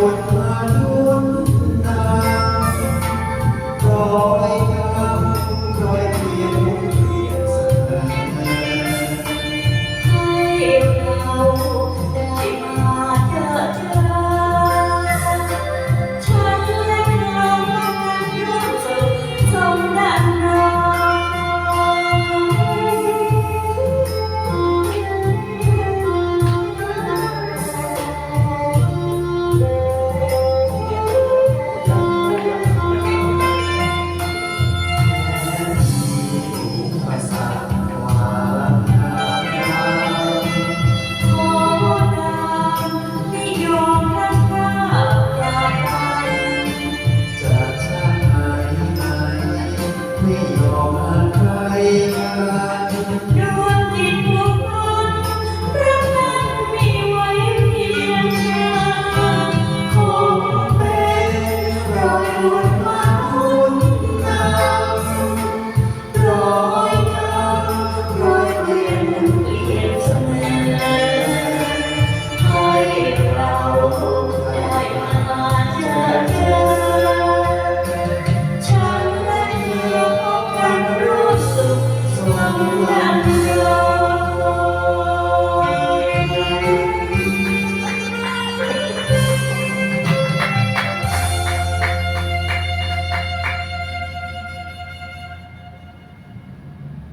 วนมาทุนนารอยกำรอยเทียนเทียนสถานให้เรา Bye.